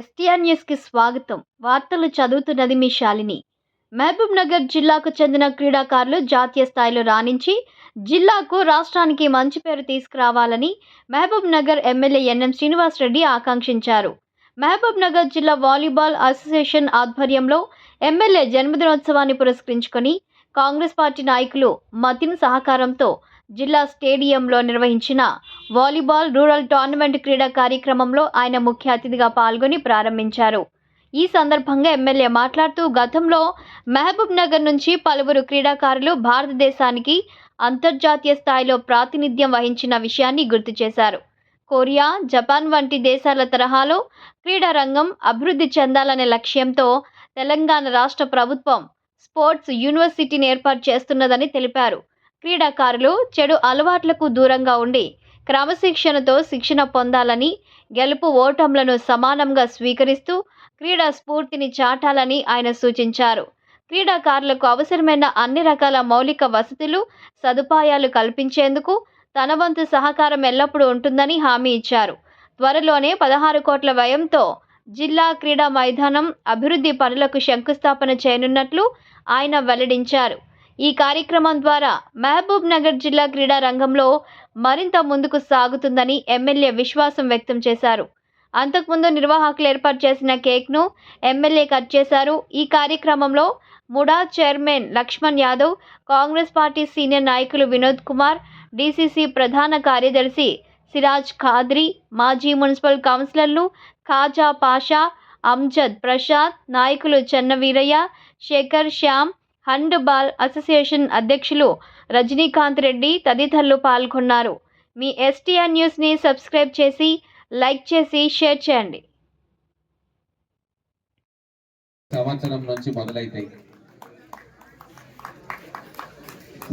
STR న్యూస్కి స్వాగతం. వార్తలు చదువుతున్నది మీ శాలిని. మహబూబ్ నగర్ జిల్లాకు చెందిన క్రీడాకారులు జాతీయ స్థాయిలో రాణించి జిల్లాకు రాష్ట్రానికి మంచి పేరు తీసుకురావాలని మహబూబ్ నగర్ ఎమ్మెల్యే ఎన్ఎం శ్రీనివాసరెడ్డి ఆకాంక్షించారు. మహబూబ్ నగర్ జిల్లా వాలీబాల్ అసోసియేషన్ ఆధ్వర్యంలో ఎమ్మెల్యే జన్మదినోత్సవాన్ని పురస్కరించుకొని కాంగ్రెస్ పార్టీ నాయకులు మతిన్ సహకారంతో జిల్లా స్టేడియంలో నిర్వహించిన వాలీబాల్ రూరల్ టోర్నమెంట్ క్రీడా కార్యక్రమంలో ఆయన ముఖ్య అతిథిగా పాల్గొని ప్రారంభించారు. ఈ సందర్భంగా ఎమ్మెల్యే మాట్లాడుతూ గతంలో మహబూబ్ నగర్ నుంచి పలువురు క్రీడాకారులు భారతదేశానికి అంతర్జాతీయ స్థాయిలో ప్రాతినిధ్యం వహించిన విషయాన్ని గుర్తు చేశారు. కొరియా జపాన్ వంటి దేశాల తరహాలో క్రీడా రంగం అభివృద్ధి చెందాలనే లక్ష్యంతో తెలంగాణ రాష్ట్ర ప్రభుత్వం స్పోర్ట్స్ యూనివర్సిటీని ఏర్పాటు చేస్తున్నదని తెలిపారు. క్రీడాకారులు చెడు అలవాట్లకు దూరంగా ఉండి క్రమశిక్షణతో శిక్షణ పొందాలని గెలుపు ఓటములను సమానంగా స్వీకరిస్తూ క్రీడా స్ఫూర్తిని చాటాలని ఆయన సూచించారు. క్రీడాకారులకు అవసరమైన అన్ని రకాల మౌలిక వసతులు సదుపాయాలు కల్పించేందుకు తన వంతు సహకారం ఎల్లప్పుడూ ఉంటుందని హామీ ఇచ్చారు. త్వరలోనే పదహారు కోట్ల వ్యయంతో జిల్లా క్రీడా మైదానం అభివృద్ధి పనులకు శంకుస్థాపన చేయనున్నట్లు ఆయన వెల్లడించారు. ఈ కార్యక్రమం ద్వారా మహబూబ్ నగర్ జిల్లా క్రీడా రంగంలో మరింత ముందుకు సాగుతుందని ఎమ్మెల్యే విశ్వాసం వ్యక్తం చేశారు. అంతకుముందు నిర్వాహకులు ఏర్పాటు చేసిన కేక్ను ఎమ్మెల్యే కట్ చేశారు. ఈ కార్యక్రమంలో MUDA chairman Laxman Yadav Congress party senior నాయకులు వినోద్ కుమార్ డీసీసీ ప్రధాన కార్యదర్శి సిరాజ్ ఖాద్రి మాజీ మున్సిపల్ కౌన్సిలర్లు ఖాజా పాషా అమ్జద్ ప్రసాద్ నాయకులు Chenna Veeraiah Shekhar Shyam handball association అధ్యక్షులు రజనీకాంత్ రెడ్డి తదితరులు పాల్గొన్నారు. మీ ఎస్టీఆర్ న్యూస్ని సబ్స్క్రైబ్ చేసి లైక్ చేసి షేర్ చేయండి. సంవత్సరం నుంచి మొదలైతాయి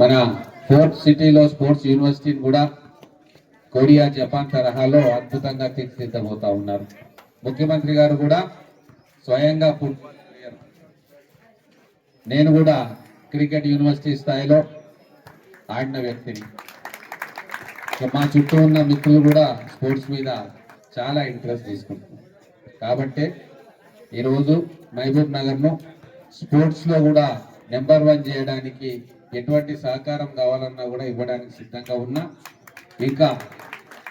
మన స్పోర్ట్స్ సిటీలో స్పోర్ట్స్ యూనివర్సిటీని కూడా కొరియా జపాన్ తరహాలో అద్భుతంగా తీర్చిదిద్దబోతా ఉన్నారు. ముఖ్యమంత్రి గారు కూడా స్వయంగా ఫుట్బాల్ నేను కూడా క్రికెట్ యూనివర్సిటీ స్థాయిలో ఆడిన వ్యక్తిని. మా చుట్టూ ఉన్న మిత్రులు కూడా స్పోర్ట్స్ మీద చాలా ఇంట్రెస్ట్ తీసుకుంటున్నారు. కాబట్టి ఈరోజు మహబూబ్ నగర్ను స్పోర్ట్స్లో కూడా నెంబర్ వన్ చేయడానికి ఎటువంటి సహకారం కావాలన్నా కూడా ఇవ్వడానికి సిద్ధంగా ఉన్నా ఇంకా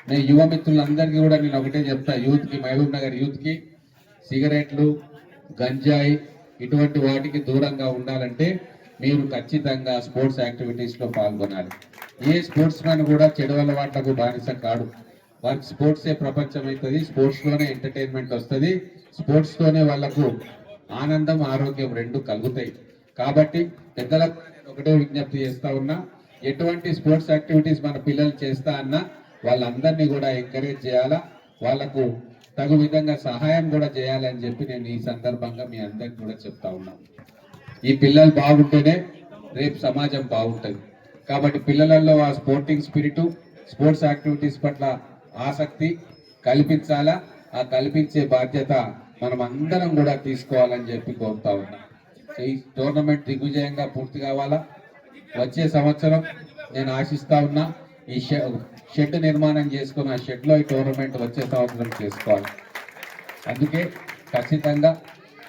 నేను యువ మిత్రులందరికీ కూడా నేను ఒకటే చెప్తా యూత్కి మహబూబ్ నగర్ యూత్కి సిగరెట్లు గంజాయి ఇటువంటి వాటికి దూరంగా ఉండాలంటే మీరు ఖచ్చితంగా స్పోర్ట్స్ యాక్టివిటీస్లో పాల్గొనాలి. ఏ స్పోర్ట్స్ మ్యాన్ కూడా చెడు అలవాట్లకు బానిస కాడు. వారికి స్పోర్ట్సే ప్రపంచం అవుతుంది స్పోర్ట్స్లోనే ఎంటర్టైన్మెంట్ వస్తుంది స్పోర్ట్స్తోనే వాళ్ళకు ఆనందం ఆరోగ్యం రెండు కలుగుతాయి. కాబట్టి పెద్దలకు నేను ఒకటే విజ్ఞప్తి చేస్తా ఉన్నా ఎటువంటి స్పోర్ట్స్ యాక్టివిటీస్ మన పిల్లలు చేస్తా అన్నా వాళ్ళందరినీ కూడా ఎంకరేజ్ చేయాలా? వాళ్ళకు తగు విధంగా సహాయం కూడా చేయాలని చెప్పి నేను ఈ సందర్భంగా మీ అందరికి కూడా చెప్తా ఉన్నాను ఈ పిల్లలు బాగుంటేనే రేపు సమాజం బాగుంటుంది. కాబట్టి పిల్లలలో ఆ స్పోర్టింగ్ స్పిరిట్ స్పోర్ట్స్ యాక్టివిటీస్ పట్ల ఆసక్తి కల్పించాలా? ఆ కల్పించే బాధ్యత మనం అందరం కూడా తీసుకోవాలని చెప్పి కోరుతా ఉన్నాం. ఈ టోర్నమెంట్ దిగ్విజయంగా పూర్తి కావాలా? వచ్చే సంవత్సరం నేను ఆశిస్తా ఉన్నా. ఈ షెడ్ నిర్మాణం చేసుకున్న ఆ షెడ్లో ఈ టోర్నమెంట్ వచ్చే సంవత్సరం చేసుకోవాలి. అందుకే ఖచ్చితంగా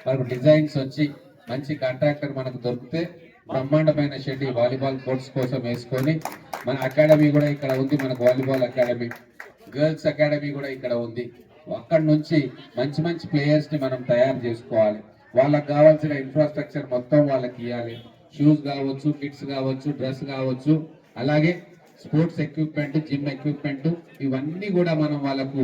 మనకు డిజైన్స్ వచ్చి మంచి కాంట్రాక్టర్ మనకు దొరికితే బ్రహ్మాండమైన షెడ్ ఈ వాలీబాల్ కోర్ట్స్ కోసం వేసుకొని మన అకాడమీ కూడా ఇక్కడ ఉంది మనకు వాలీబాల్ అకాడమీ గర్ల్స్ అకాడమీ కూడా ఇక్కడ ఉంది. అక్కడి నుంచి మంచి మంచి ప్లేయర్స్ని మనం తయారు చేసుకోవాలి. వాళ్ళకి కావాల్సిన ఇన్ఫ్రాస్ట్రక్చర్ మొత్తం వాళ్ళకి ఇవ్వాలి షూస్ కావచ్చు కిట్స్ కావచ్చు డ్రెస్ కావచ్చు. అలాగే స్పోర్ట్స్ ఎక్విప్మెంట్ జిమ్ ఎక్విప్మెంట్ ఇవన్నీ కూడా మనం వాళ్ళకు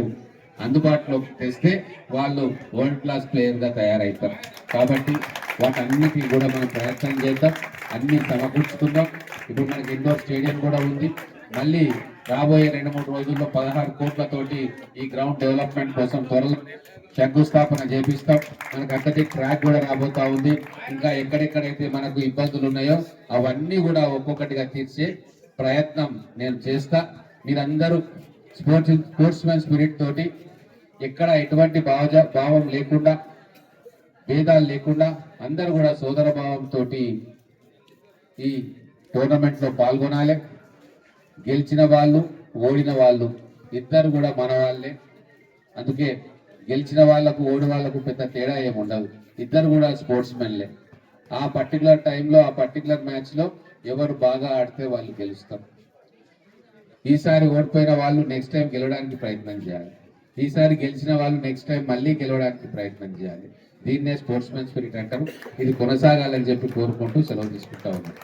అందుబాటులోకి తెస్తే వాళ్ళు వరల్డ్ క్లాస్ ప్లేయర్గా తయారవుతారు కాబట్టి వాటన్నిటిని కూడా మనం ప్రయత్నం చేద్దాం. అన్ని సమకూర్చుకుందాం. ఇప్పుడు మనకి ఇండోర్ స్టేడియం కూడా ఉంది. మళ్ళీ రాబోయే రెండు మూడు రోజుల్లో పదహారు కోట్లతోటి ఈ గ్రౌండ్ డెవలప్మెంట్ కోసం త్వరలో శంకుస్థాపన చేపిస్తాం. మనకు అక్కడికి ట్రాక్ కూడా రాబోతా ఉంది. ఇంకా ఎక్కడెక్కడైతే మనకు ఇబ్బందులు ఉన్నాయో అవన్నీ కూడా ఒక్కొక్కటిగా తీర్చే ప్రయత్నం నేను చేస్తా. మీరందరూ స్పోర్ట్స్ స్పోర్ట్స్ మ్యాన్ స్పిరిట్ తోటి ఎక్కడ ఎటువంటి భావజ భావం లేకుండా భేదాలు లేకుండా అందరూ కూడా సోదర భావంతో ఈ టోర్నమెంట్లో పాల్గొనాలి. గెలిచిన వాళ్ళు ఓడిన వాళ్ళు ఇద్దరు కూడా మన వాళ్ళే. అందుకే గెలిచిన వాళ్ళకు ఓడి వాళ్ళకు పెద్ద తేడా ఏమి ఉండదు ఇద్దరు కూడా స్పోర్ట్స్ మెన్లే ఆ పర్టికులర్ టైంలో ఆ పర్టికులర్ మ్యాచ్లో ఎవరు బాగా ఆడితే వాళ్ళు గెలుస్తారు ఈసారి ఓడిపోయిన వాళ్ళు నెక్స్ట్ టైం గెలవడానికి ప్రయత్నం చేయాలి. ఈసారి గెలిచిన వాళ్ళు నెక్స్ట్ టైం మళ్ళీ గెలవడానికి ప్రయత్నం చేయాలి. దీన్నే స్పోర్ట్స్ మెన్ స్పిరిట్ అంటారు. ఇది కొనసాగాలని చెప్పి కోరుకుంటూ సెలవు తీసుకుంటా ఉన్నాం.